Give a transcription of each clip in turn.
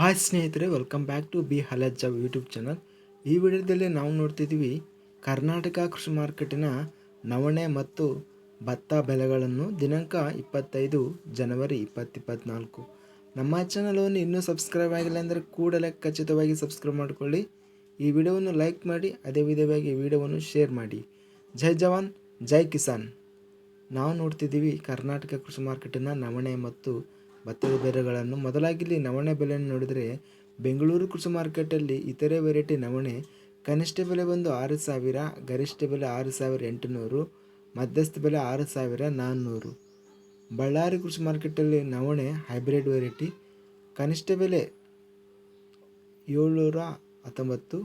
Hi ಸ್ನೇಹಿತರೆ welcome back to B ಹಲಜ್ಜ YouTube channel ಈ ವಿಡಿಯೋದಲ್ಲಿ ನಾವು ನೋಡ್ತಿದ್ದೀವಿ ಕರ್ನಾಟಕ ಕೃಷಿ ಮಾರ್ಕೆಟಿನ ನವಣೆ ಮತ್ತು ಭತ್ತ ಬೆಲೆಗಳನ್ನು ದಿನಾಂಕ ಇಪ್ಪತ್ತೈದು ಜನವರಿ ಇಪ್ಪತ್ತಿಪ್ಪತ್ನಾಲ್ಕು. ನಮ್ಮ ಚಾನಲನ್ನು ಇನ್ನೂ ಸಬ್ಸ್ಕ್ರೈಬ್ ಆಗಿಲ್ಲ ಅಂದರೆ ಕೂಡಲೇ ಖಚಿತವಾಗಿ ಸಬ್ಸ್ಕ್ರೈಬ್ ಮಾಡಿಕೊಳ್ಳಿ. ಈ ವಿಡಿಯೋವನ್ನು ಲೈಕ್ ಮಾಡಿ, ಅದೇ ವಿಧವಾಗಿ ವಿಡಿಯೋವನ್ನು ಶೇರ್ ಮಾಡಿ. ಜೈ ಜವಾನ್, ಜೈ ಕಿಸಾನ್. ನಾವು ನೋಡ್ತಿದ್ದೀವಿ ಕರ್ನಾಟಕ ಕೃಷಿ ಮಾರ್ಕೆಟಿನ ನವಣೆ ಮತ್ತು ಭತ್ತದ ಬೆಲೆಗಳನ್ನು ಮೊದಲಾಗಿಲ್ಲಿ ನವಣೆ ಬೆಲೆಯನ್ನು ನೋಡಿದರೆ ಬೆಂಗಳೂರು ಕೃಷಿ ಮಾರ್ಕೆಟಲ್ಲಿ ಇತರೆ ವೆರೈಟಿ ನವಣೆ, ಕನಿಷ್ಠ ಬೆಲೆ ಬಂದು ಆರು ಸಾವಿರ, ಗರಿಷ್ಠ ಬೆಲೆ ಆರು ಸಾವಿರ ಎಂಟುನೂರು, ಮಧ್ಯಸ್ಥ ಬೆಲೆ ಆರು ಸಾವಿರ ನಾನ್ನೂರು. ಬಳ್ಳಾರಿ ಕೃಷಿ ಮಾರ್ಕೆಟಲ್ಲಿ ನವಣೆ ಹೈಬ್ರಿಡ್ ವೆರೈಟಿ ಕನಿಷ್ಠ ಬೆಲೆ ಏಳ್ನೂರ ಹತ್ತೊಂಬತ್ತು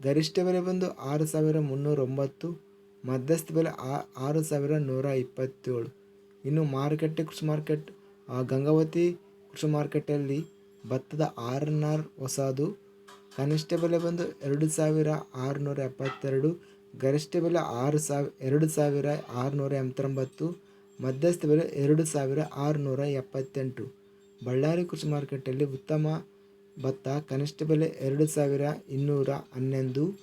ಗರಿಷ್ಠ ಬೆಲೆ ಬಂದು ಆರು ಸಾವಿರ ಮುನ್ನೂರ ಒಂಬತ್ತು ಮಧ್ಯಸ್ಥ ಬೆಲೆ ಆರು ಸಾವಿರ ನೂರ ಇಪ್ಪತ್ತೇಳು ಇನ್ನು ಮಾರುಕಟ್ಟೆ ಕೃಷಿ ಮಾರ್ಕೆಟ್ ಗಂಗಾವತಿ ಕೃಷಿ ಮಾರ್ಕೆಟಲ್ಲಿ ಭತ್ತದ ಆರ್ ಎನ್ ಆರ್ ಹೊಸದು, ಕನಿಷ್ಠ ಬೆಲೆ ಬಂದು ಎರಡು ಸಾವಿರ ಆರುನೂರ ಎಪ್ಪತ್ತೆರಡು, ಗರಿಷ್ಠ ಬೆಲೆ ಆರು ಸಾವಿರ, ಎರಡು ಸಾವಿರ ಆರುನೂರ ಎಂಬತ್ತೊಂಬತ್ತು, ಮಧ್ಯಸ್ಥ ಬೆಲೆ ಎರಡು ಸಾವಿರ ಆರುನೂರ ಎಪ್ಪತ್ತೆಂಟು. ಬಳ್ಳಾರಿ ಕೃಷಿ ಮಾರ್ಕೆಟಲ್ಲಿ ಉತ್ತಮ ಭತ್ತ, ಕನಿಷ್ಠ ಬೆಲೆ ಎರಡು ಸಾವಿರ ಇನ್ನೂರ ಹನ್ನೊಂದು,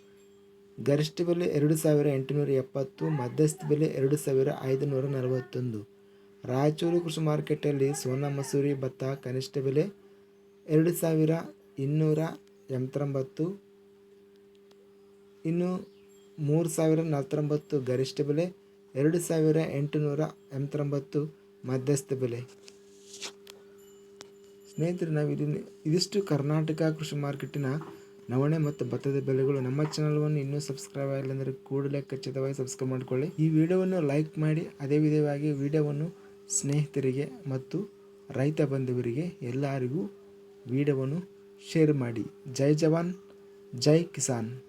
ಗರಿಷ್ಠ ಬೆಲೆ ಎರಡು ಸಾವಿರ ಎಂಟುನೂರ ಎಪ್ಪತ್ತು, ಮಧ್ಯಸ್ಥ ಬೆಲೆ ಎರಡು ಸಾವಿರ ಐದುನೂರ ನಲವತ್ತೊಂದು. ರಾಯಚೂರು ಕೃಷಿ ಮಾರ್ಕೆಟಲ್ಲಿ ಸೋನಾ ಮಸೂರಿ ಭತ್ತ ಕನಿಷ್ಠ ಬೆಲೆ ಎರಡು ಸಾವಿರ ಇನ್ನೂರ ಎಂಬತ್ತೊಂಬತ್ತು, ಇನ್ನು ಮೂರು ಸಾವಿರ ನಲ್ವತ್ತೊಂಬತ್ತು ಗರಿಷ್ಠ ಬೆಲೆ ಎರಡು ಸಾವಿರ ಎಂಟುನೂರ ಎಂಬತ್ತೊಂಬತ್ತು ಮಧ್ಯಸ್ಥ ಬೆಲೆ. ಸ್ನೇಹಿತರೆ, ನಾವು ಇದನ್ನು ಇದಿಷ್ಟು ಕರ್ನಾಟಕ ಕೃಷಿ ಮಾರ್ಕೆಟಿನ ನವಣೆ ಮತ್ತು ಭತ್ತದ ಬೆಲೆಗಳು. ನಮ್ಮ ಚಾನಲ್ವನ್ನು ಇನ್ನೂ ಸಬ್ಸ್ಕ್ರೈಬ್ ಆಗಿಲ್ಲ ಅಂದರೆ ಕೂಡಲೇ ಖಚಿತವಾಗಿ ಸಬ್ಸ್ಕ್ರೈಬ್ ಮಾಡಿಕೊಳ್ಳಿ. ಈ ವಿಡಿಯೋವನ್ನು ಲೈಕ್ ಮಾಡಿ, ಅದೇ ವಿಧವಾಗಿ ವಿಡಿಯೋವನ್ನು ಸ್ನೇಹಿತರಿಗೆ ಮತ್ತು ರೈತ ಬಂಧುವರಿಗೆ ಎಲ್ಲರಿಗೂ ವಿಡಿಯೋವನ್ನು ಶೇರ್ ಮಾಡಿ. ಜೈ ಜವಾನ್ ಜೈ ಕಿಸಾನ್.